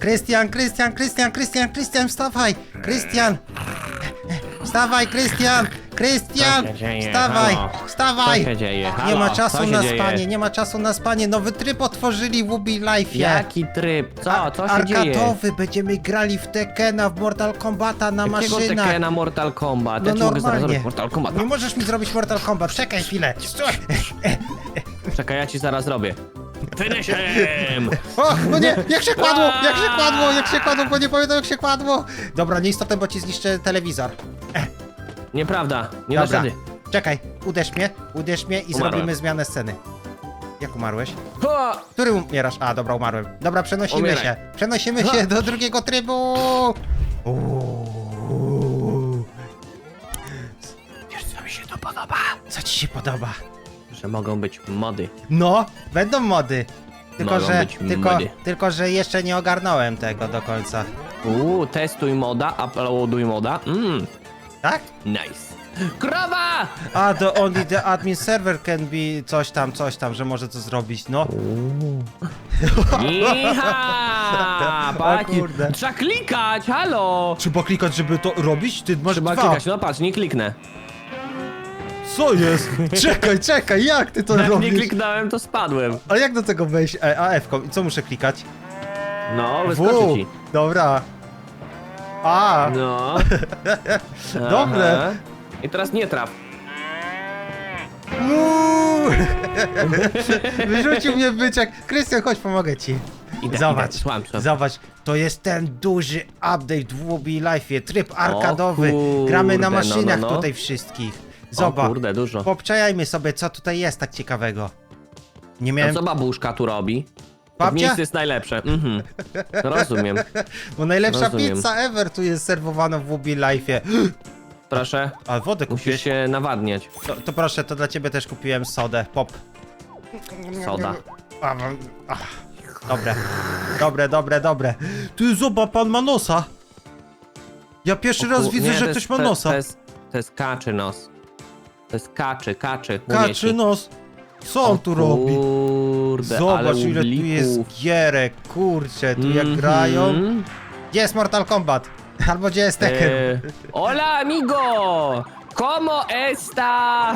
Krystian, Krystian, Krystian, Krystian, Krystian, wstawaj! Krystian! Wstawaj, Krystian! Krystian! Co się dzieje? Wstawaj! Halo? Wstawaj! Co się dzieje? Nie Halo? ma Co czasu się na dzieje? spanie, nie ma czasu na spanie. Nowy tryb otworzyli w Ubi Life. Jaki tryb? Co? Co się dzieje? Arkadowy, będziemy grali w Tekena, w Mortal Kombata na Jakiego maszynach. Tekena Mortal Kombat? No ja ci mogę zaraz normalnie. zrobić Mortal Kombat. Nie możesz mi zrobić Mortal Kombat, czekaj chwilę. Czekaj, ja ci zaraz robię. Finish him! O, no nie, jak się kładło, jak się kładło, jak się kładło, bo nie pamiętam jak się kładło. Dobra, nieistotne, bo ci zniszczę telewizor. Nieprawda, nie dasz Dobra, rady. czekaj, uderz mnie, uderz mnie i Umarłem. zrobimy zmianę sceny. Jak umarłeś? Ha! Który umierasz? A, dobra, umarłem. Dobra, przenosimy Umieraj. się. Przenosimy się do drugiego trybu. Uuu. Wiesz co mi się to podoba? Co ci się podoba? Że mogą być mody. No, będą mody. Tylko, Mogą że, być tylko, mody. tylko, że jeszcze nie ogarnąłem tego do końca. Uuu, testuj moda, uploaduj moda. Mmm, Tak? nice. Krowa! A, the only the admin server can be coś tam, coś tam, że może to zrobić, no. Iha! O Paki, kurde. trzeba klikać, halo! Trzeba klikać, żeby to robić? Ty masz Trzeba dwa. klikać, no patrz, nie kliknę. Co jest? Czekaj, czekaj, jak ty to Jak nie robisz? kliknąłem, to spadłem. Ale jak do tego wejść? E, A, F-ką. I co muszę klikać? No, wyskoczy ci. Dobra. A, No. Dobre. Aha. I teraz nie traf. Uuu. Wyrzucił mnie byczek. Krystian, chodź, pomogę ci. Idę, Zobacz, idę, słucham, słucham. zobacz, to jest ten duży update w Wobby Life, tryb arkadowy. kurde, Gramy na no, maszynach no, no. tutaj wszystkich. O Zobacz, kurde, dużo. popczajajmy sobie, co tutaj jest tak ciekawego. Nie A miałem, co babuszka tu robi? Babcia? miejsce jest najlepsze. Mhm. Rozumiem. bo najlepsza rozumiem. pizza ever tu jest serwowana w Wobby Life. Proszę, A wodę musisz kupiłeś? się nawadniać. To, to proszę, to dla ciebie też kupiłem sodę, pop. Soda. A, ach, Dobre, dobre, dobre, dobre. Ty zobacz, pan ma nosa. Ja pierwszy raz widzę, nie, że to ktoś ma to- nosa. To jest, to jest kaczy nos. To jest kaczy, kaczy. Kaczy nos. Co on tu robi? Kurde, Zobacz ale ile tu jest gierek, kurczę, tu jak Mhm. grają. Gdzie jest Mortal Kombat? Albo gdzie jest Tekken? E, hola amigo! ¿Cómo está?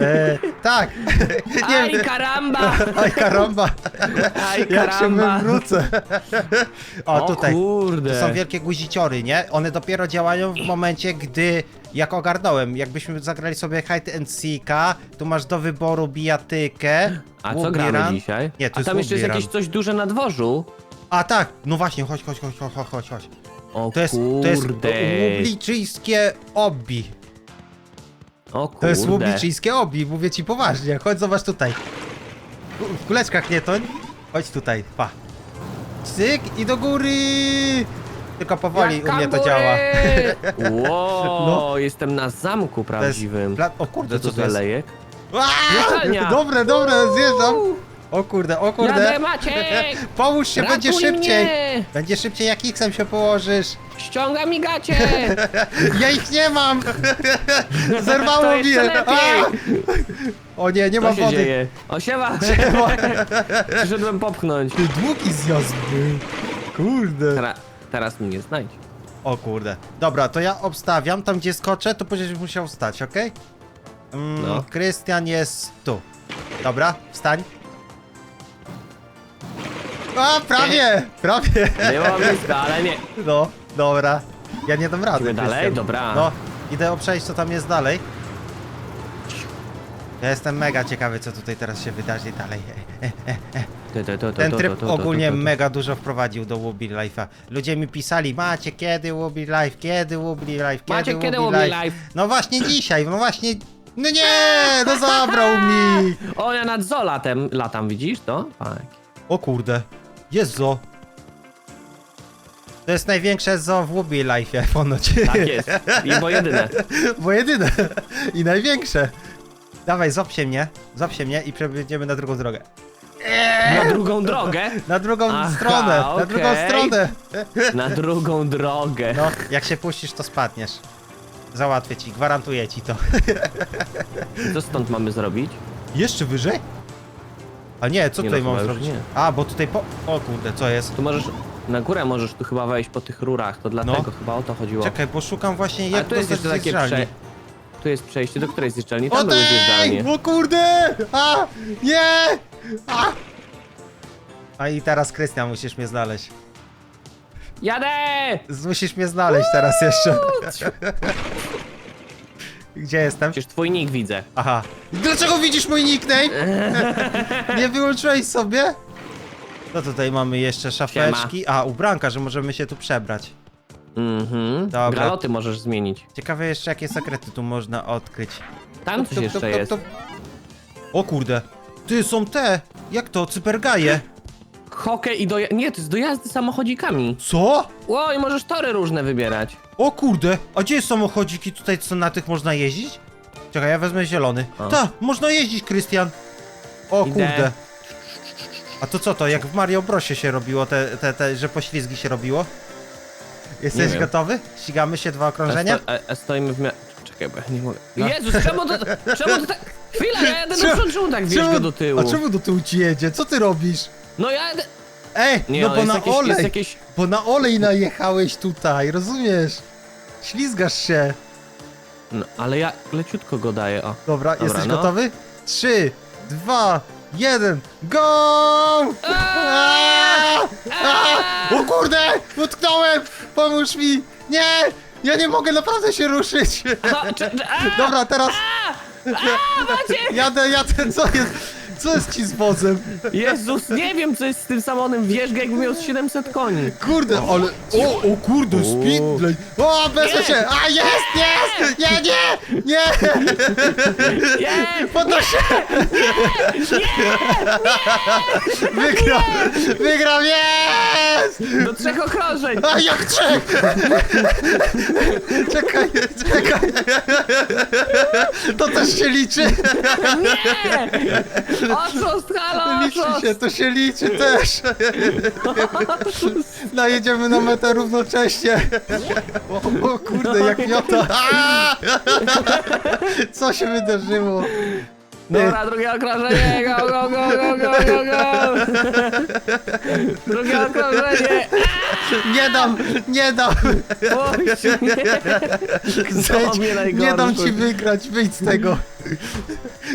E, tak. Wiem. caramba! Aj karamba. Ay Jak się wywrócę. O, O tutaj. kurde. To są wielkie guziciory, nie? One dopiero działają w momencie, gdy jak ogarnąłem, jakbyśmy zagrali sobie hide and seeka, tu masz do wyboru bijatykę. A co Wobbly gramy Run. dzisiaj? Nie, to A jest tam jeszcze jest Wobbly jakieś coś duże na dworzu. A tak, no właśnie, chodź, chodź, chodź, chodź, chodź, chodź, chodź. O To jest, kurde. to jest łubliczyjskie obi. O kurde. To jest łubliczyjskie obi, mówię ci poważnie. Chodź, zobacz tutaj. W kuleczkach nie toń. Chodź tutaj, pa. Cyk i do góry. Tylko powoli Jak u mnie to działa. Wow, No. jestem na zamku To jest prawdziwym. pla- O kurde, Co co to jest? lejek? Aaa! Dobre, dobre, zjeżdżam. O kurde, o kurde. Jadę Maciek! Pomóż się, będzie Ratuj szybciej. mnie! Będzie szybciej, jak X-em się położysz. Ściąga mi gacie! Ja ich nie mam. Zerwało mi! O nie, nie Co mam się wody. dzieje? O siema! Przyszedłem popchnąć. Ty długi zjazd był. Kurde. Teraz, teraz mnie nie znajdź. O kurde. Dobra, to ja obstawiam, tam gdzie skoczę, to będziesz musiał wstać, okej? Mm, No. Krystian jest tu. Dobra, wstań. A, prawie, prawie. Było blisko, ale nie. No, dobra. Ja nie dam rady. Idziemy dalej? Krystian. Dobra. No, idę przejść, co tam jest dalej. Ja jestem mega ciekawy, co tutaj teraz się wydarzy dalej. To, to, to, to, Ten to, tryb to, to, to, ogólnie to, to. mega dużo wprowadził do Wobbly Life'a. Ludzie mi pisali, macie kiedy Wobbly Life, kiedy Wobbly Life, kiedy Macie kiedy Wobbly Life. Life? No właśnie dzisiaj, no właśnie... No nie, no zabrał mi! O, ja nad zoo latem, latam, widzisz to? Tak. O kurde, jest zo. To jest największe zo w Wobbly Life'ie ponoć. Tak jest. I bo jedyne. Bo jedyne i największe. Dawaj, zop się mnie, zop się mnie i przebędziemy na drugą drogę. Na drugą drogę. Na drugą Aha, stronę, na drugą okej. stronę. Na drugą drogę. No, jak się puścisz, to spadniesz. Załatwię ci, gwarantuję ci to. Co stąd mamy zrobić? Jeszcze wyżej? A nie, co Nie, tutaj no mam zrobić? nie. A, bo tutaj po... O kurde, co jest? Tu możesz Na górę możesz tu chyba wejść po tych rurach, to dlatego No. chyba o to chodziło. Czekaj, bo szukam właśnie jak tu jest jeszcze takie prze... Tu jest przejście, do której zjeżdżalni? Tam były zjeżdżalnie. O kurde! A! Nie! A! A i teraz Krystian musisz mnie znaleźć. Jadę! Musisz mnie znaleźć teraz jeszcze. Gdzie jestem? Przecież twój nick widzę. Aha. Dlaczego widzisz mój nickname? Nie wyłączyłeś sobie? No tutaj mamy jeszcze szafeczki. A, ubranka, że możemy się tu przebrać. Mhm. Dobra. Graloty możesz zmienić. Ciekawe jeszcze jakie sekrety tu można odkryć. Tam Tup, coś tup, jeszcze tup, tup, jest. O kurde. Ty, są te. Jak to? Cypergaje. Hokej i do... Nie, to jest do jazdy samochodzikami. Co? Ło, i możesz tory różne wybierać. O kurde. A gdzie są samochodziki tutaj, co na tych można jeździć? Czekaj, ja wezmę zielony. A. Ta, można jeździć, Krystian. O Idę. kurde. A to co to? Jak w Mario Brosie się robiło, te, te, te że poślizgi się robiło? Jesteś wiem. gotowy? Ścigamy się dwa A, okrążenia? sto, a, a stoimy w mia... Czekaj, bo ja nie mogę. No. Jezus, czemu to... Czemu to tak... Chwila, ja jadę do Czemu- przodu, czemu tak wiesz go do tyłu? A czemu do tyłu ci jedzie? Co ty robisz? No ja. Ej, Nie, no bo jest na jakieś, olej, jest jakieś... bo na olej najechałeś tutaj, rozumiesz? Ślizgasz się. No, ale ja leciutko go daję, o. Dobra, Dobra, jesteś no. gotowy? Trzy, dwa, jeden, go! Aaaa! Aaaa! O kurde! Utknąłem! Pomóż mi! Nie! Ja nie mogę naprawdę się ruszyć! A, czy, czy, a, Dobra, teraz a, Maciek! jadę, jadę, co jest? Co jest ci z wozem? Jezus, nie wiem co jest z tym samochodem, wierzga jakby miał z 700 koni. Kurde, ale... O, o kurde, speedlane! O, Nie! się! A, jest, jest! Nie, nie, nie! Nie! Podnoś się! Wygrał! Wygrał, jest! Do trzech okrążeń! A jak trzech! Czekaj, czekaj! To też się liczy! Nie! Oszust, halo, Liczy oszust! się, to się liczy też! No jedziemy na metę równocześnie! O, o kurde, jak miota! A! Co się wydarzyło? Dobra, drugie okrążenie, go, go, go, go, go, go, go! Drugie okrążenie! Nie dam, nie dam! Oj, nie. Zejdź, mnie nie dam ci wygrać, wyjdź z tego!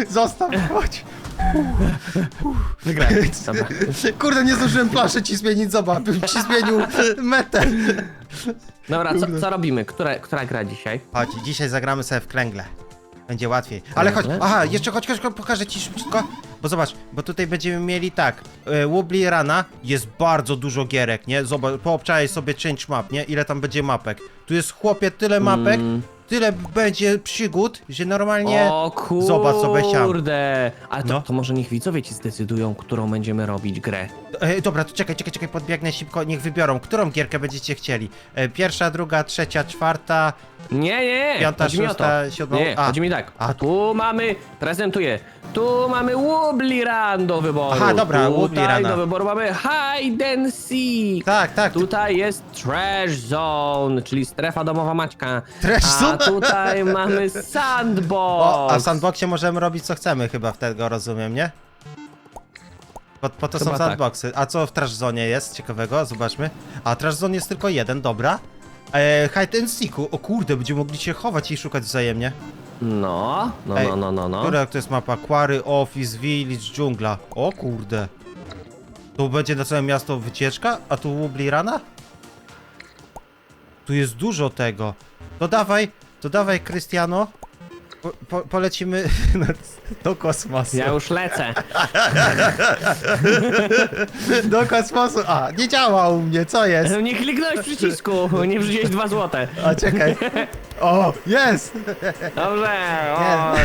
Zostaw, chodź! Wygrałem, dobra. Kurde, nie zdążyłem planszę ci zmienić, zobacz, bym ci zmienił metę. Dobra, co, co robimy? Która, która gra dzisiaj? Chodź, dzisiaj zagramy sobie w kręgle. Będzie łatwiej. Ale chodź, Kręgle? aha, jeszcze chodź, chodź, chodź, pokażę ci szybko. Bo zobacz, bo tutaj będziemy mieli tak. E, Wobbly Rana jest bardzo dużo gierek, nie? Zobacz, poobczaj sobie change map, nie? Ile tam będzie mapek. Tu jest chłopie tyle mapek, Mm. Tyle będzie przygód, że normalnie. O kurde! Zobacz, co chciałem. A to, No. to może niech widzowie ci zdecydują, którą będziemy robić grę. E, dobra, to czekaj, czekaj, czekaj, podbiegnę szybko, niech wybiorą, którą gierkę będziecie chcieli. E, pierwsza, druga, trzecia, czwarta. Nie, nie, Piąta, chodzi mi o szósta, siódma- Nie, a. chodzi mi tak. A. Tu mamy, prezentuję, tu mamy Wobbly Run do wyboru. Aha, dobra, Tutaj Wobbly Runa. do wyboru mamy Hide and Seek. Tak, tak. tu- Tutaj jest Trash Zone, czyli strefa domowa Maćka. Trash A Zone? tutaj mamy Sandbox. O, a w sandboxie możemy robić co chcemy chyba wtedy, rozumiem, nie? Po, po to są Chyba tak. sandboxy. A co w Trash Zone jest ciekawego? Zobaczmy. A Trash Zone jest tylko jeden, dobra. E, hide and seeku. O kurde, będziemy mogli się chować i szukać wzajemnie. No, no, Ej, no, no, no, no. Która to jest mapa? Quarry, Office, Village, Dżungla. O kurde. Tu będzie na całe miasto wycieczka? A tu Wobbly Rana? Tu jest dużo tego. To dawaj, to dawaj, Krystiano. Po, po, polecimy na- do kosmosu. Ja już lecę. Do kosmosu. A, nie działa u mnie, co jest? Nie kliknąłeś przycisku, nie wrzuciłeś dwa złote. A czekaj. O, jest! Dobrze, o,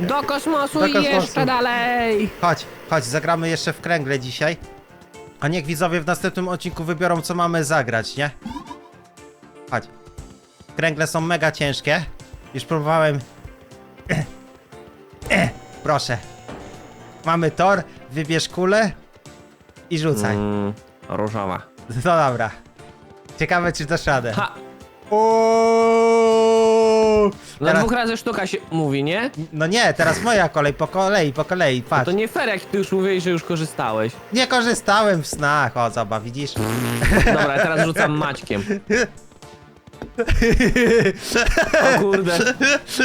do kosmosu Do i kosmosu. jeszcze dalej. Chodź, chodź, zagramy jeszcze w kręgle dzisiaj. A niech widzowie w następnym odcinku wybiorą, co mamy zagrać, nie? Chodź. Kręgle są mega ciężkie. Już próbowałem. Proszę. Mamy tor, wybierz kulę i rzucaj. Mm, różowa. No dobra. Ciekawe, czy dasz radę. Ha! O! Na Teraz, dwóch razy sztuka się mówi, nie? no nie, teraz moja kolej, po kolei, po kolei, No patrz. to nie fair, jak ty już mówiłeś, że już korzystałeś. Nie korzystałem w snach, o zobacz, widzisz? Dobra, teraz rzucam Maćkiem. O kurde.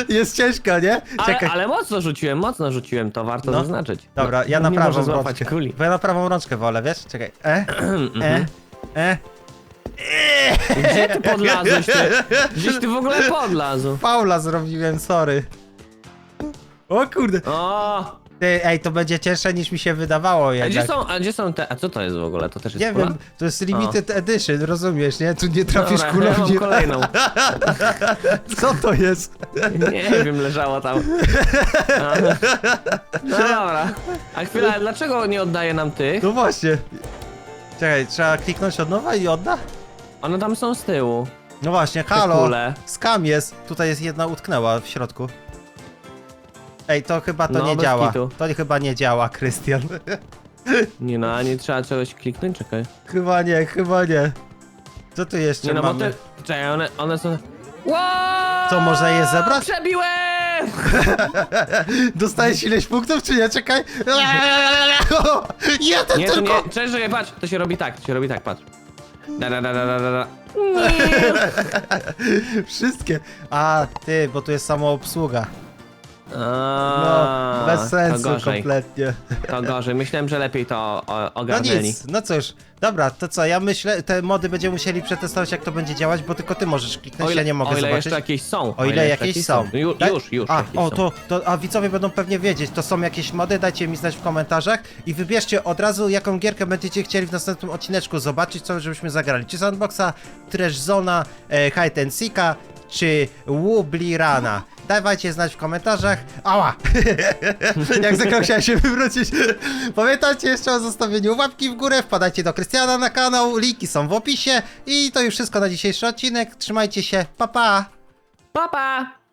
Jest ciężko, nie? Ale, ale mocno rzuciłem, mocno rzuciłem, to warto No. zaznaczyć. Dobra, No, ja na nie prawą złapać rączkę. kuli. Bo ja na prawą rączkę wolę, wiesz? Czekaj. E, e, Mhm. e. Gdzie ty podlazłeś ty? Gdzieś ty w ogóle podlazł? Paula zrobiłem, sorry. O kurde. O! Ty, ej, to będzie cięższe niż mi się wydawało A jednak. gdzie są, a gdzie są te, a co to jest w ogóle? To też jest Nie kula? wiem, to jest limited edition, rozumiesz, nie? Tu nie trafisz Dobra, kulą, ja mam nie... kolejną. Co to jest? Nie wiem, leżało tam. A. No dobra. A chwila, dlaczego nie oddaje nam tych? No właśnie. Czekaj, trzeba kliknąć od nowa i odda? One tam są z tyłu. No właśnie, halo. kule. Skam jest. Tutaj jest jedna utknęła w środku. Ej, to chyba to No, nie bez działa. kitu. To chyba nie działa, Krystian. Nie no, a nie trzeba czegoś kliknąć? Czekaj. chyba nie, chyba nie. Co tu jeszcze Nie no, bo mamy? te... Czekaj, one, one są... Wow! Co, można je zebrać? Przebiłem! Dostajesz ileś punktów, czy nie? Czekaj. Jeden Nie, to tylko! nie, czekaj, czekaj, patrz, to się robi tak, to się robi tak, patrz. Da, da, da, da, da, da, da. Wszystkie. A, ty, bo tu jest samoobsługa. No, bez to sensu gorzej, kompletnie. to gorzej. Myślałem, że lepiej to o, No ogarnęli. nic, no cóż. Dobra, to co, ja myślę, te mody będziemy musieli przetestować jak to będzie działać, bo tylko ty możesz kliknąć, ja nie mogę o ile zobaczyć. jeszcze jakieś są. O ile jeszcze jakieś są. Ju, Daj- już, już A, jakieś o, są. to, to, a widzowie będą pewnie wiedzieć, to są jakieś mody, dajcie mi znać w komentarzach i wybierzcie od razu, jaką gierkę będziecie chcieli w następnym odcineczku zobaczyć, co żebyśmy zagrali. Czy Sandboxa, Trash Zona, e, Hide and Seeka, czy Wublirana. Dawajcie znać w komentarzach. Ała! Jak zwykle chciałem się wywrócić. Pamiętajcie jeszcze o zostawieniu łapki w górę, wpadajcie do Krystiana na kanał, linki są w opisie i to już wszystko na dzisiejszy odcinek. Trzymajcie się, pa pa! Pa, pa!